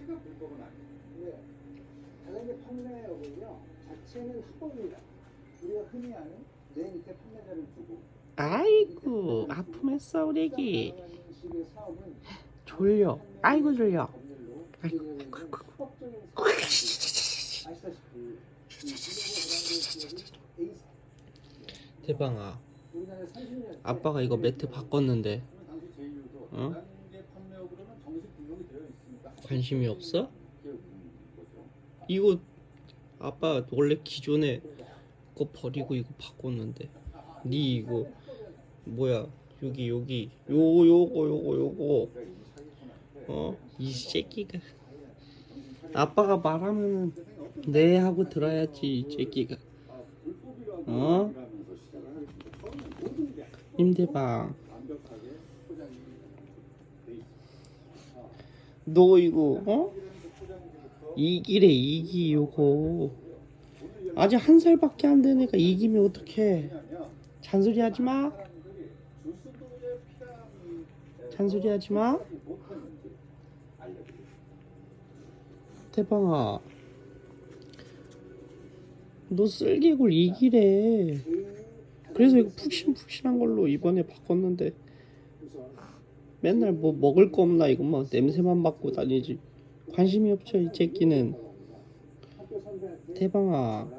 자체가 불법은 아니에요. 네. 다단계 판매업은요 자체는 합법입니다. 우리가 흔히 아는 내 밑에 판매자를 두고 아이고 아프겠어 우리 애기 졸려 아이고 졸려 아이고, 대방아 아빠가 이거 매트 바꿨는데 당시 제일도 어? 다단계 판매업으로는 정식 등록이 되어 있으니까 관심이 없어? 이거 아빠 원래 기존에 거 버리고 이거 바꿨는데. 니 이거 뭐야? 여기 여기. 요거 요거 요거 요거. 어? 이 새끼가. 아빠가 말하면은 네 하고 들어야지 이 새끼가. 어? 이러면 너 이거 어? 이기래 이기 요거. 아직 한 살밖에 안된 애가 이기면 어떡해? 잔소리 주스도의 피라미드 잔소리 하지마. 못했는지 알려드립니다. 대방아 너 쓸개골 이기래 그래서 이거 푹신푹신한 걸로 이번에 바꿨는데 맨날 뭐 먹을 거 없나 이것만 냄새만 맡고 다니지. 관심이 없죠 이 새끼는. 대방아.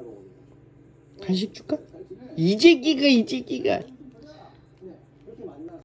간식 줄까? 이 새끼가 이 새끼가